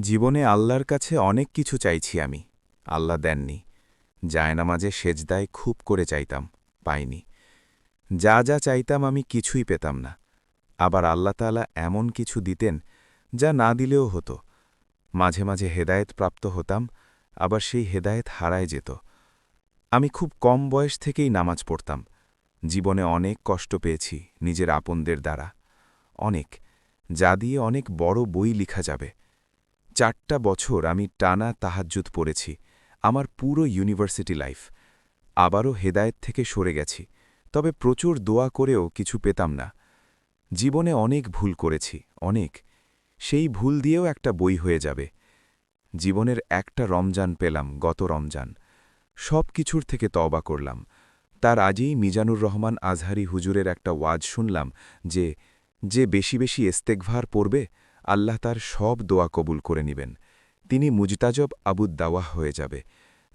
জীবনে আল্লাহর কাছে অনেক কিছু চাইছি আমি। আল্লাহ দেননি। জায়নামাজে সেজদায় খুব করে চাইতাম, পাইনি। যা যা চাইতাম আমি কিছুই পেতাম না। আবার আল্লাহ তাআলা এমন কিছু দিতেন যা না দিলেও হতো। মাঝে মাঝে হেদায়েত প্রাপ্ত হতাম, আবার সেই হেদায়েত হারায় যেত। আমি খুব কম বয়স থেকেই নামাজ পড়তাম। জীবনে অনেক কষ্ট পেয়েছি নিজের আপনদের দ্বারা। অনেক। যা দিয়ে অনেক বড় বই লিখা যাবে। চারটা বছর আমি টানা তাহাজ্জুদ পড়েছি, আমার পুরো ইউনিভার্সিটি লাইফ। আবারও হেদায়েত থেকে সরে গেছি, তবে প্রচুর দোয়া করেও কিছু পেতাম না। জীবনে অনেক ভুল করেছি, অনেক। সেই ভুল দিয়েও একটা বই হয়ে যাবে। জীবনের একটা রমজান পেলাম, গত রমজান। সব কিছুর থেকে তওবা করলাম। তার আজই মিজানুর রহমান আজহারি হুজুরের একটা ওয়াজ শুনলাম যে যে বেশি বেশি এস্তেকভার পড়বে আল্লাহ তার সব দোয়া কবুল করে নিবেন। তিনি মুজতাজব আবুদ দাওয়াহ হয়ে যাবে।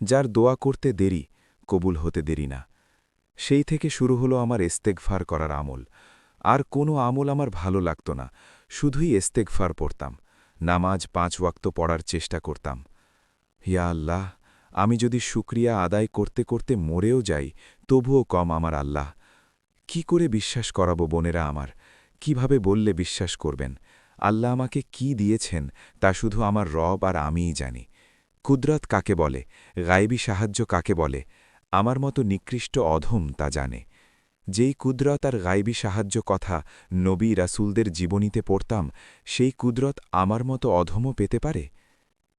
যার দোয়া করতে দেরি, কবুল হতে দেরি না। সেই থেকে শুরু হলো আমার এস্তেকফার করার আমল। আর কোনো আমল আমার ভালো লাগত না। শুধুই এস্তেকফার পড়তাম। নামাজ পাঁচ ওয়াক্ত পড়ার চেষ্টা করতাম। হিয়া আল্লাহ, আমি যদি শুক্রিয়া আদায় করতে করতে মরেও যাই, তবুও কম আমার আল্লাহ। কি করে বিশ্বাস করাবো বোনেরা আমার? কীভাবে বললে বিশ্বাস করবেন? আল্লাহ আমাকে কি দিয়েছেন তা শুধু আমার রব আর আমিই জানি। কুদরত কাকে বলে? গায়েবী সাহায্য কাকে বলে? আমার মতো নিকৃষ্ট অধম তা জানে। যেই কুদরত আর গায়েবী সাহায্য কথা নবী রাসুলদের জীবনীতে পড়তাম, সেই কুদরত আমার মতো অধমও পেতে পারে?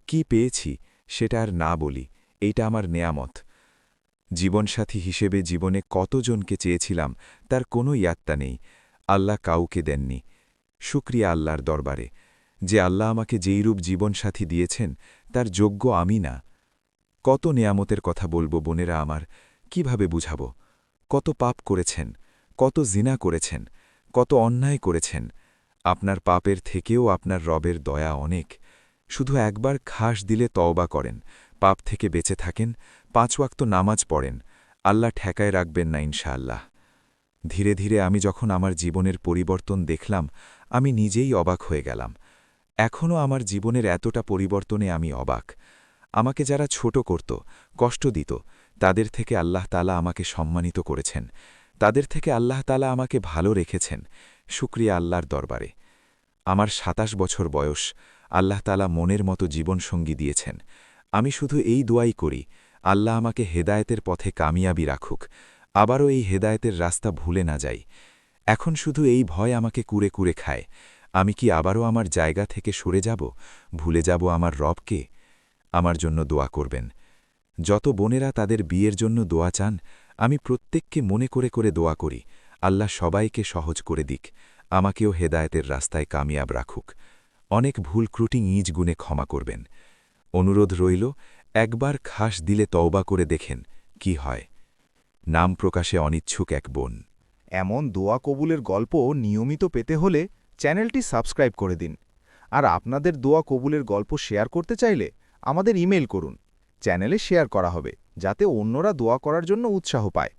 কি পেয়েছি সেটা আর না বলি, এইটা আমার নেয়ামত। জীবনসাথী হিসেবে জীবনে কতজনকে চেয়েছিলাম তার কোনো ইয়াত্তা নেই, আল্লাহ কাউকে দেননি। শুক্রিয়া আল্লাহর দরবারে, যে আল্লাহ আমাকে যেইরূপ জীবনসাথী দিয়েছেন, তার যোগ্য আমি না। কত নেয়ামতের কথা বলব বোনেরা আমার, কীভাবে বুঝাব? কত পাপ করেছেন, কত জিনা করেছেন, কত অন্যায় করেছেন। আপনার পাপের থেকেও আপনার রবের দয়া অনেক। শুধু একবার খাস দিলে তওবা করেন, পাপ থেকে বেঁচে থাকেন, পাঁচ ওয়াক্ত নামাজ পড়েন, আল্লাহ ঠেকায় রাখবেন না ইনশাআল্লাহ। ধীরে ধীরে আমি যখন আমার জীবনের পরিবর্তন দেখলাম, আমি নিজেই অবাক হয়ে গেলাম। এখনও আমার জীবনের এতটা পরিবর্তনে আমি অবাক। আমাকে যারা ছোট করত, কষ্ট দিত, তাদের থেকে আল্লাহ তালা আমাকে সম্মানিত করেছেন। তাদের থেকে আল্লাহ তালা আমাকে ভালো রেখেছেন। শুক্রিয়া আল্লাহর দরবারে। আমার সাতাশ বছর বয়স, আল্লাহ তালা মনের মতো জীবনসঙ্গী দিয়েছেন। আমি শুধু এই দোয়াই করি, আল্লাহ আমাকে হেদায়েতের পথে কামিয়াবি রাখুক। আবারও এই হেদায়েতের রাস্তা ভুলে না যাই। এখন শুধু এই ভয় আমাকে কুরে কুরে খায়। আমি কি আবারও আমার জায়গা থেকে সরে যাব? ভুলে যাব আমার রবকে? আমার জন্য দোয়া করবেন। যত বোনেরা তাদের বিয়ের জন্য দোয়া চান, আমি প্রত্যেককে মনে করে করে দোয়া করি। আল্লাহ সবাইকে সহজ করে দিক। আমাকেও হেদায়েতের রাস্তায় কামিয়াব রাখুক। অনেক ভুল ক্রুটিং ইজ গুণে ক্ষমা করবেন। অনুরোধ রইল, একবার খাস দিলে তওবা করে দেখেন, কি হয়। নাম প্রকাশে অনিচ্ছুক এক বোন। এমন দোয়া কবুলের গল্প নিয়মিত পেতে হলে চ্যানেলটি সাবস্ক্রাইব করে দিন। আর আপনাদের দোয়া কবুলের গল্প শেয়ার করতে চাইলে আমাদের ইমেল করুন। চ্যানেলে শেয়ার করা হবে, যাতে অন্যরা দোয়া করার জন্য উৎসাহ পায়।